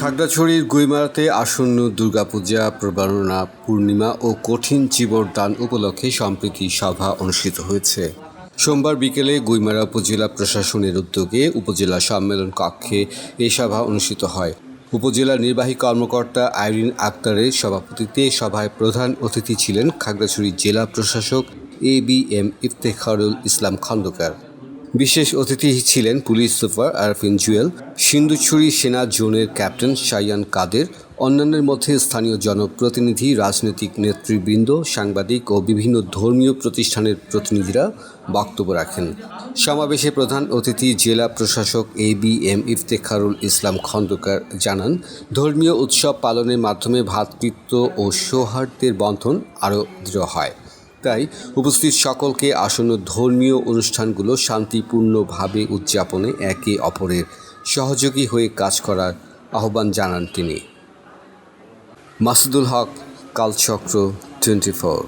খাগড়াছড়ির গুইমারাতে আসন্ন দুর্গাপূজা, প্রবারণা, পূর্ণিমা ও কঠিন চিবর দান উপলক্ষে সম্প্রীতি সভা অনুষ্ঠিত হয়েছে। সোমবার বিকেলে গুইমারা উপজেলা প্রশাসনের উদ্যোগে উপজেলা সম্মেলন কক্ষে এই সভা অনুষ্ঠিত হয়। উপজেলা নির্বাহী কর্মকর্তা আইরিন আক্তারের সভাপতিত্বে সভায় প্রধান অতিথি ছিলেন খাগড়াছড়ি জেলা প্রশাসক A B M Iftekharul Islam Khandakar. বিশেষ অতিথি ছিলেন পুলিশ সুপার আরফিন জুয়েল, সিন্ধুছড়ি সেনা জোনের ক্যাপ্টেন শাইয়ান কাদের, অন্যান্যের মধ্যে স্থানীয় জনপ্রতিনিধি, রাজনৈতিক নেতৃবৃন্দ, সাংবাদিক ও বিভিন্ন ধর্মীয় প্রতিষ্ঠানের প্রতিনিধিরা বক্তব্য রাখেন। সমাবেশে প্রধান অতিথি জেলা প্রশাসক A B M Iftekharul Islam Khandakar জানান, ধর্মীয় উৎসব পালনের মাধ্যমে ভ্রাতৃত্ব ও সৌহার্দ্যের বন্ধন আরও দৃঢ় হয়। তাই উপস্থিত সকলকে আসন্ন ধর্মীয় অনুষ্ঠানগুলো শান্তিপূর্ণভাবে উদযাপনে একে অপরের সহযোগী হয়ে কাজ করার আহ্বান জানান তিনি। Masudul Haque, Kalchakra twenty four.